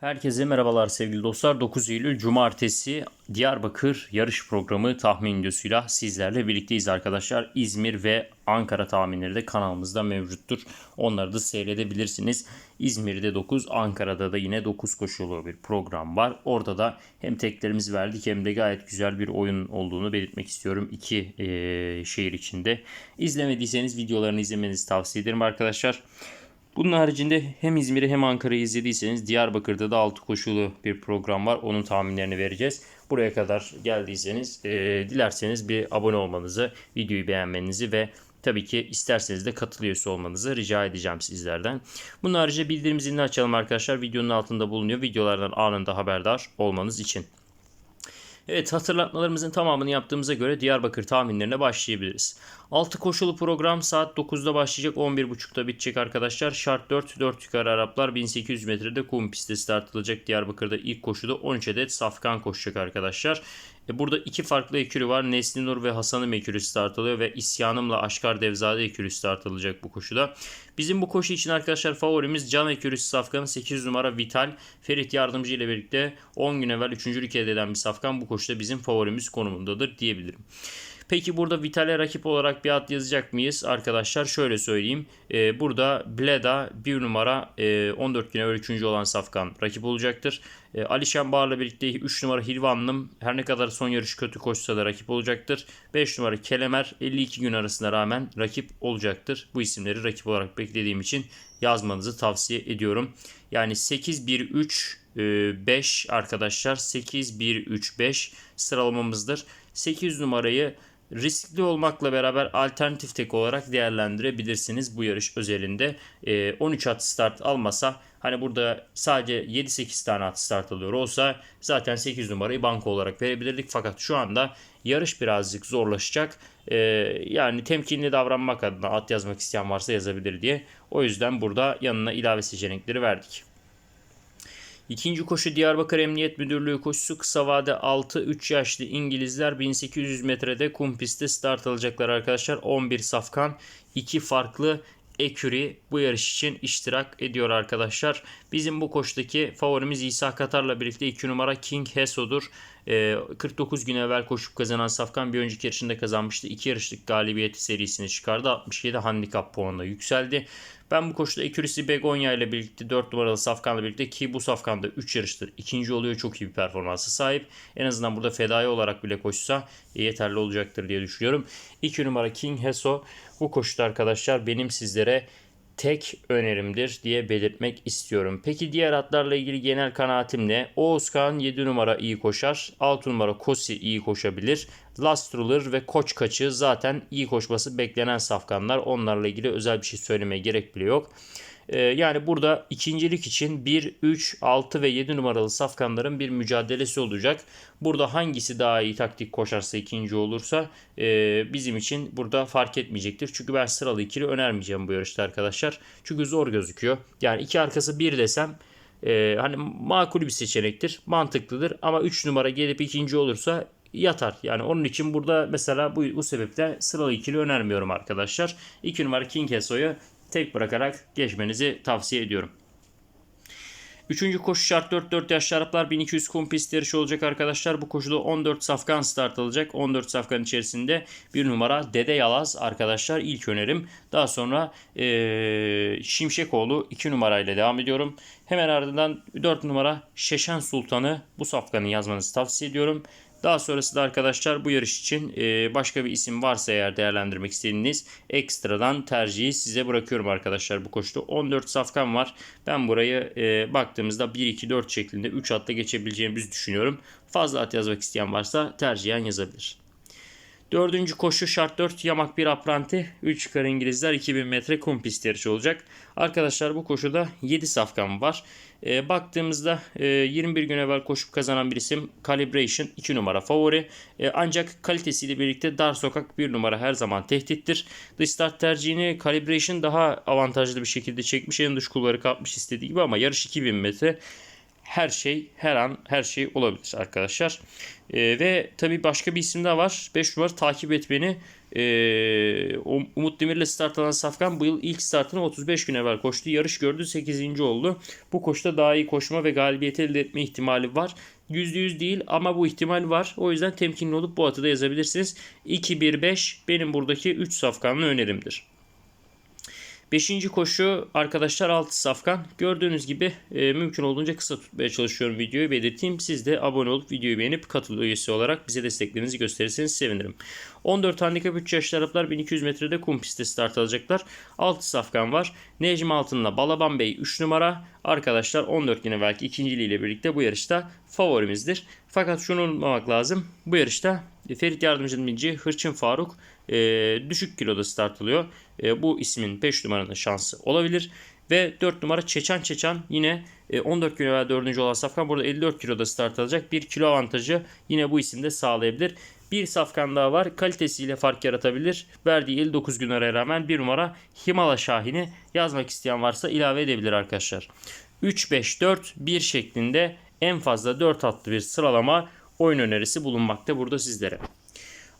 Herkese merhabalar sevgili dostlar. 9 Eylül Cumartesi Diyarbakır yarış programı tahmin videosuyla sizlerle birlikteyiz arkadaşlar. İzmir ve Ankara tahminleri de kanalımızda mevcuttur. Onları da seyredebilirsiniz. İzmir'de 9, Ankara'da da yine 9 koşulu bir program var. Orada da hem teklerimizi verdik hem de gayet güzel bir oyun olduğunu belirtmek istiyorum. iki eee, şehir içinde. İzlemediyseniz videolarını izlemenizi tavsiye ederim arkadaşlar. Bunun haricinde hem İzmir'i hem Ankara'yı izlediyseniz Diyarbakır'da da 6 koşulu bir program var. Onun tahminlerini vereceğiz. Buraya kadar geldiyseniz e, dilerseniz bir abone olmanızı, videoyu beğenmenizi ve tabii ki isterseniz de katıl üyesi olmanızı rica edeceğim sizlerden. Bunun haricinde bildirim zilini açalım arkadaşlar. Videonun altında bulunuyor. Videolardan anında haberdar olmanız için. Evet hatırlatmalarımızın tamamını yaptığımıza göre Diyarbakır tahminlerine başlayabiliriz. 6 koşulu program saat 9'da başlayacak 11.30'da bitecek arkadaşlar. Şart 4 4 yukarı Araplar 1800 metrede kum pistte start alacak. Diyarbakır'da ilk koşuda 13 adet safkan koşacak arkadaşlar. E burada iki farklı ekürü var. Nesli Nur ve Hasan'ım ekürü start alıyor ve İsyanım'la Aşkar Devzade ekürü start alacak bu koşuda. Bizim bu koşu için arkadaşlar favorimiz Can ekürüsü safkanın 8 numara Vital. Ferit Yardımcı ile birlikte 10 gün evvel 3. elde eden bir safkan bu koşuda bizim favorimiz konumundadır diyebilirim. Peki burada Vital'e rakip olarak bir at yazacak mıyız? Arkadaşlar şöyle söyleyeyim. Ee, burada Bleda 1 numara e, 14 güne öyle 3. olan Safkan rakip olacaktır. E, Alişan Bağır'la birlikte 3 numara Hilvanlım her ne kadar son yarış kötü koşsa da rakip olacaktır. 5 numara Kelemer 52 gün arasına rağmen rakip olacaktır. Bu isimleri rakip olarak beklediğim için yazmanızı tavsiye ediyorum. Yani 8-1-3 5 arkadaşlar 8-1-3-5 sıralamamızdır. 8 numarayı riskli olmakla beraber alternatif tek olarak değerlendirebilirsiniz bu yarış özelinde. Ee, 13 at start almasa hani burada sadece 7-8 tane at start alıyor olsa zaten 8 numarayı banko olarak verebilirdik. Fakat şu anda yarış birazcık zorlaşacak. Ee, yani temkinli davranmak adına at yazmak isteyen varsa yazabilir diye. O yüzden burada yanına ilave seçenekleri verdik. İkinci koşu Diyarbakır Emniyet Müdürlüğü koşusu kısa vade 6-3 yaşlı İngilizler 1800 metrede kum pistte start alacaklar arkadaşlar. 11 safkan 2 farklı Eküri bu yarış için iştirak ediyor arkadaşlar. Bizim bu koşudaki favorimiz İsa Katar'la birlikte 2 numara King Heso'dur. Ee, 49 gün evvel koşup kazanan Safkan bir önceki yarışında kazanmıştı. 2 yarışlık galibiyeti serisini çıkardı. 67 handikap puanına yükseldi. Ben bu koşuda Ekürisi Begonya ile birlikte 4 numaralı Safkan'la birlikte ki bu Safkan'da 3 yarıştır. ikinci oluyor çok iyi bir performansı sahip. En azından burada fedai olarak bile koşsa yeterli olacaktır diye düşünüyorum. 2 numara King Heso bu koşuda arkadaşlar benim sizlere tek önerimdir diye belirtmek istiyorum. Peki diğer atlarla ilgili genel kanaatim ne? Oğuzkan 7 numara iyi koşar. 6 numara Kosi iyi koşabilir. Last Ruler ve Koç Kaçı zaten iyi koşması beklenen safkanlar. Onlarla ilgili özel bir şey söylemeye gerek bile yok. Ee, yani burada ikincilik için 1, 3, 6 ve 7 numaralı safkanların bir mücadelesi olacak. Burada hangisi daha iyi taktik koşarsa ikinci olursa e, bizim için burada fark etmeyecektir. Çünkü ben sıralı ikili önermeyeceğim bu yarışta arkadaşlar. Çünkü zor gözüküyor. Yani iki arkası bir desem e, hani makul bir seçenektir. Mantıklıdır ama 3 numara gelip ikinci olursa yatar. Yani onun için burada mesela bu, bu sebeple sıralı ikili önermiyorum arkadaşlar. 2 numara King tek bırakarak geçmenizi tavsiye ediyorum. Üçüncü koşu şart 4-4 yaşlı Araplar 1200 kum pist yarışı olacak arkadaşlar. Bu koşuda 14 safkan start alacak. 14 safkan içerisinde bir numara Dede Yalaz arkadaşlar ilk önerim. Daha sonra ee, Şimşekoğlu 2 numarayla devam ediyorum. Hemen ardından 4 numara Şeşen Sultan'ı bu safkanı yazmanızı tavsiye ediyorum. Daha sonrasında arkadaşlar bu yarış için e, başka bir isim varsa eğer değerlendirmek istediğiniz ekstradan tercihi size bırakıyorum arkadaşlar bu koşuda. 14 safkan var. Ben burayı e, baktığımızda 1-2-4 şeklinde 3 atla geçebileceğimizi düşünüyorum. Fazla at yazmak isteyen varsa tercihen yazabilir. Dördüncü koşu şart 4 yamak bir apranti 3 yukarı İngilizler 2000 metre kum pist yarışı olacak. Arkadaşlar bu koşuda 7 safkan var. E, baktığımızda e, 21 gün evvel koşup kazanan bir isim Calibration 2 numara favori. E, ancak kalitesiyle birlikte dar sokak 1 numara her zaman tehdittir. Dış start tercihini Calibration daha avantajlı bir şekilde çekmiş. En dış kulvarı kapmış istediği gibi ama yarış 2000 metre her şey her an her şey olabilir arkadaşlar. Ee, ve tabii başka bir isim daha var. 5 numara takip et beni. Ee, Umut Demir'le start alan Safkan bu yıl ilk startını 35 gün evvel koştu. Yarış gördü 8. oldu. Bu koşuda daha iyi koşma ve galibiyet elde etme ihtimali var. %100 değil ama bu ihtimal var. O yüzden temkinli olup bu atı da yazabilirsiniz. 2-1-5 benim buradaki 3 safkanlı önerimdir. Beşinci koşu arkadaşlar 6 safkan. Gördüğünüz gibi e, mümkün olduğunca kısa tutmaya çalışıyorum videoyu belirteyim. Siz de abone olup videoyu beğenip katıl üyesi olarak bize desteklerinizi gösterirseniz sevinirim. 14 handikap 3 yaşlı Araplar 1200 metrede kum pistte start alacaklar. 6 safkan var. Necmi Altın'la Balaban Bey 3 numara. Arkadaşlar 14 gün evvelki ikinciliğiyle birlikte bu yarışta favorimizdir. Fakat şunu unutmamak lazım. Bu yarışta Ferit Yardımcı'nın binci Hırçın Faruk e, düşük kiloda start alıyor. E, bu ismin 5 numaranın şansı olabilir. Ve 4 numara Çeçen Çeçen yine e, 14 kilo evvel 4. olan Safkan burada 54 kiloda start alacak. 1 kilo avantajı yine bu isimde sağlayabilir. Bir safkan daha var. Kalitesiyle fark yaratabilir. Verdiği 59 gün araya rağmen bir numara Himala Şahin'i yazmak isteyen varsa ilave edebilir arkadaşlar. 3-5-4-1 şeklinde en fazla 4 atlı bir sıralama oyun önerisi bulunmakta burada sizlere.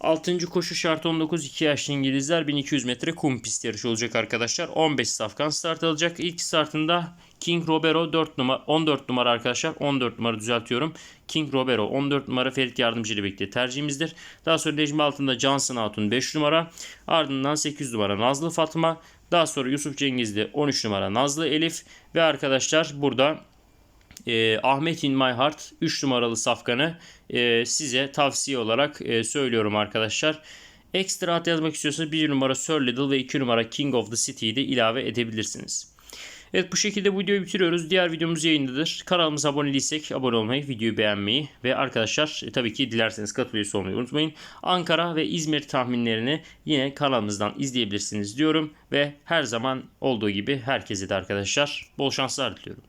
6. koşu şart 19 2 yaşlı İngilizler 1200 metre kum pist yarışı olacak arkadaşlar. 15 safkan start alacak. İlk startında King Robero 4 numara 14 numara arkadaşlar. 14 numara düzeltiyorum. King Robero 14 numara Ferit Yardımcı ile birlikte tercihimizdir. Daha sonra Necmi altında Johnson Hatun 5 numara. Ardından 8 numara Nazlı Fatma. Daha sonra Yusuf Cengizli 13 numara Nazlı Elif. Ve arkadaşlar burada e, Ahmet In My Heart 3 numaralı safkanı e, size tavsiye olarak e, söylüyorum arkadaşlar. Ekstra at yazmak istiyorsanız 1 numara Sir Little ve 2 numara King of the City'yi de ilave edebilirsiniz. Evet bu şekilde bu videoyu bitiriyoruz. Diğer videomuz yayındadır. Kanalımıza abone değilsek abone olmayı, videoyu beğenmeyi ve arkadaşlar e, tabii ki dilerseniz katılıyorsa olmayı unutmayın. Ankara ve İzmir tahminlerini yine kanalımızdan izleyebilirsiniz diyorum ve her zaman olduğu gibi herkese de arkadaşlar bol şanslar diliyorum.